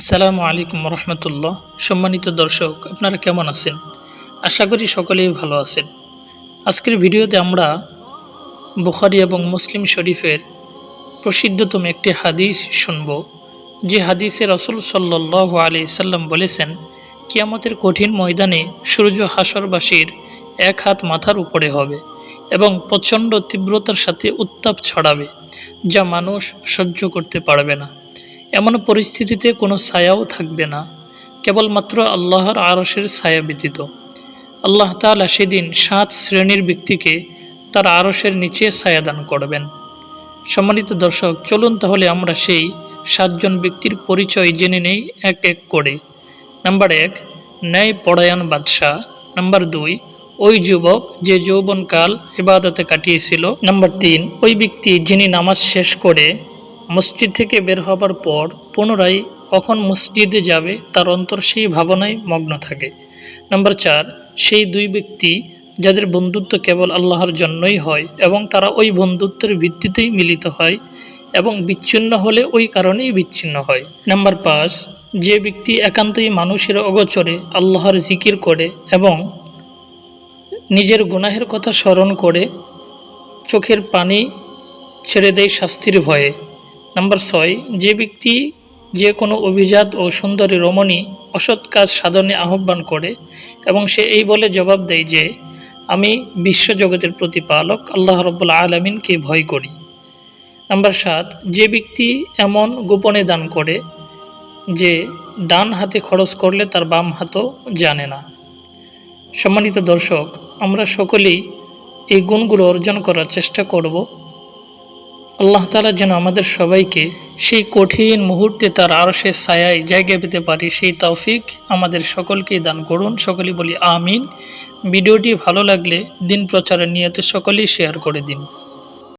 আসসালামু আলাইকুম রহমতুল্লাহ। সম্মানিত দর্শক, আপনারা কেমন আছেন? আশা করি সকলেই ভালো আছেন। আজকের ভিডিওতে আমরা বুখারি এবং মুসলিম শরীফের প্রসিদ্ধতম একটি হাদিস শুনব, যে হাদিসে রসুল সাল্লাহ আলি সাল্লাম বলেছেন, কিয়ামতের কঠিন ময়দানে সূর্য হাসরবাসীর এক হাত মাথার উপরে হবে এবং প্রচণ্ড তীব্রতার সাথে উত্তাপ ছড়াবে, যা মানুষ সহ্য করতে পারবে না। এমন পরিস্থিতিতে কোনো ছায়াও থাকবে না। কেবলমাত্র আল্লাহর আরসের ছায়া ব্যতীত। আল্লাহ তাআলা সেদিন সাত শ্রেণির ব্যক্তিকে তার আরসের নিচে ছায়া দান করবেন। সম্মানিত দর্শক, চলুন তাহলে আমরা সেই সাতজন ব্যক্তির পরিচয় জেনে নেই এক এক করে। নাম্বার এক, ন্যায় পরায়ণ বাদশাহ। নাম্বার দুই, ওই যুবক যে যৌবনকাল ইবাদতে কাটিয়েছিল। নাম্বার তিন, ওই ব্যক্তি যিনি নামাজ শেষ করে মসজিদ থেকে বের হবার পর পুনরায় কখন মসজিদে যাবে তার অন্তর সেই ভাবনায় মগ্ন থাকে। নাম্বার চার, সেই দুই ব্যক্তি যাদের বন্ধুত্ব কেবল আল্লাহর জন্যই হয় এবং তারা ওই বন্ধুত্বের ভিত্তিতেই মিলিত হয় এবং বিচ্ছিন্ন হলে ওই কারণেই বিচ্ছিন্ন হয়। নাম্বার পাঁচ, যে ব্যক্তি একান্তই মানুষের অগোচরে আল্লাহর জিকির করে এবং নিজের গুনাহের কথা স্মরণ করে, চোখের পানি ছেড়ে দেয় শাস্তির ভয়ে। নাম্বার ছয়, যে ব্যক্তি যে কোনো অভিজাত ও সুন্দরী রমণী অসৎ কাজ সাধনে আহ্বান করে এবং সে এই বলে জবাব দেয় যে, আমি বিশ্বজগতের প্রতিপালক, আল্লাহ রব্বুল আলমিনকে ভয় করি। নাম্বার সাত, যে ব্যক্তি এমন গোপনে দান করে যে ডান হাতে খরচ করলে তার বাম হাতও জানে না। সম্মানিত দর্শক, আমরা সকলেই এই গুণগুলো অর্জন করার চেষ্টা করব। আল্লাহ তালা যেন আমাদের সবাইকে সেই কঠিন মুহূর্তে তার আরও সে ছায়ায় জায়গা পেতে পারি, সেই তৌফিক আমাদের সকলকেই দান করুন। সকলেই বলি আমিন। ভিডিওটি ভালো লাগলে দিন প্রচারের নিয়তে সকলেই শেয়ার করে দিন।